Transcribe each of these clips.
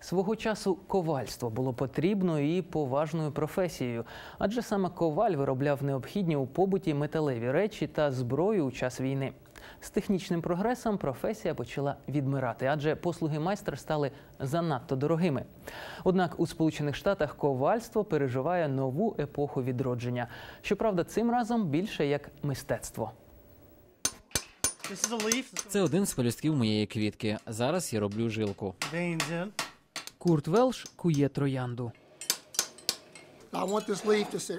Свого часу ковальство було потрібною і поважною професією, адже саме коваль виробляв необхідні у побуті металеві речі та зброю у час війни. З технічним прогресом професія почала відмирати, адже послуги майстра стали занадто дорогими. Однак у Сполучених Штатах ковальство переживає нову епоху відродження. Щоправда, цим разом більше як мистецтво. Це один з пелюстків моєї квітки. Зараз я роблю жилку. Курт Велш кує троянду.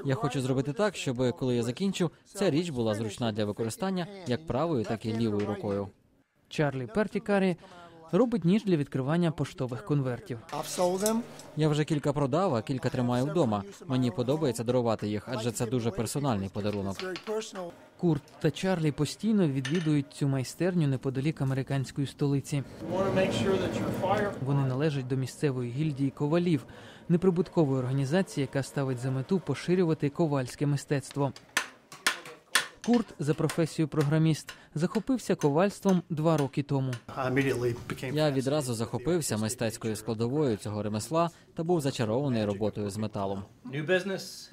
Я хочу зробити так, щоб коли я закінчу, ця річ була зручна для використання як правою, так і лівою рукою. Чарлі Пертікарі робить ніж для відкривання поштових конвертів. Я вже кілька продав, а кілька тримаю вдома. Мені подобається дарувати їх, адже це дуже персональний подарунок. Курт та Чарлі постійно відвідують цю майстерню неподалік американської столиці. Вони належать до місцевої гільдії ковалів, неприбуткової організації, яка ставить за мету поширювати ковальське мистецтво. Курт за професією програміст захопився ковальством два роки тому. Я відразу захопився мистецькою складовою цього ремесла та був зачарований роботою з металом.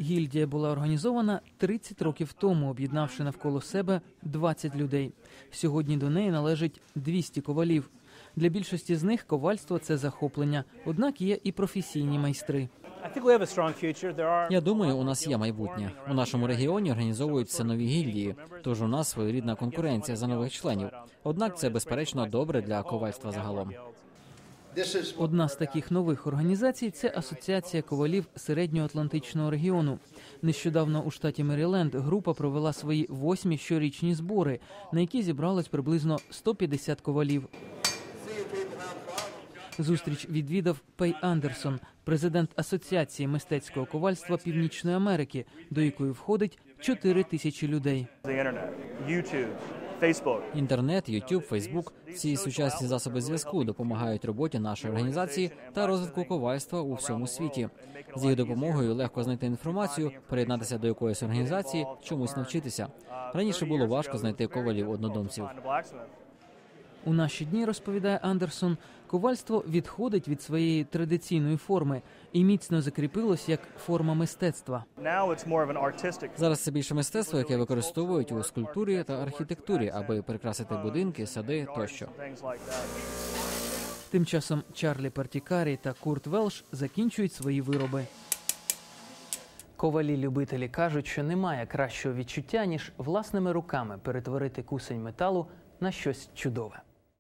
Гільдія була організована 30 років тому, об'єднавши навколо себе 20 людей. Сьогодні до неї належить 200 ковалів. Для більшості з них ковальство це захоплення, однак є і професійні майстри. I think we have a strong future. There are Я думаю, у нас є майбутнє. У нашому регіоні організовуються нові гільдії, тож у нас своєрідна конкуренція за нових членів. Однак це безперечно добре для ковальства загалом. Одна з таких нових організацій це Асоціація ковалів середньоатлантичного регіону. Нещодавно у штаті Меріленд група провела свої восьмі щорічні збори, на які зібралось приблизно 150 ковалів. Зустріч відвідав Пей Андерсон, президент Асоціації мистецького ковальства Північної Америки, до якої входить 4 тисячі людей. Інтернет, Ютуб, Фейсбук ці сучасні засоби зв'язку допомагають роботі нашої організації та розвитку ковальства у всьому світі. З їх допомогою легко знайти інформацію, приєднатися до якоїсь організації, чомусь навчитися. Раніше було важко знайти ковалів однодумців. У наші дні розповідає Андерсон, ковальство відходить від своєї традиційної форми і міцно закріпилось як форма мистецтва. Зараз це більше мистецтво, яке використовують у скульптурі та архітектурі, аби прикрасити будинки, сади тощо. Тим часом Чарлі Партікарі та Курт Велш закінчують свої вироби. Ковалі-любителі кажуть, що немає кращого відчуття, ніж власними руками перетворити кусень металу на щось чудове.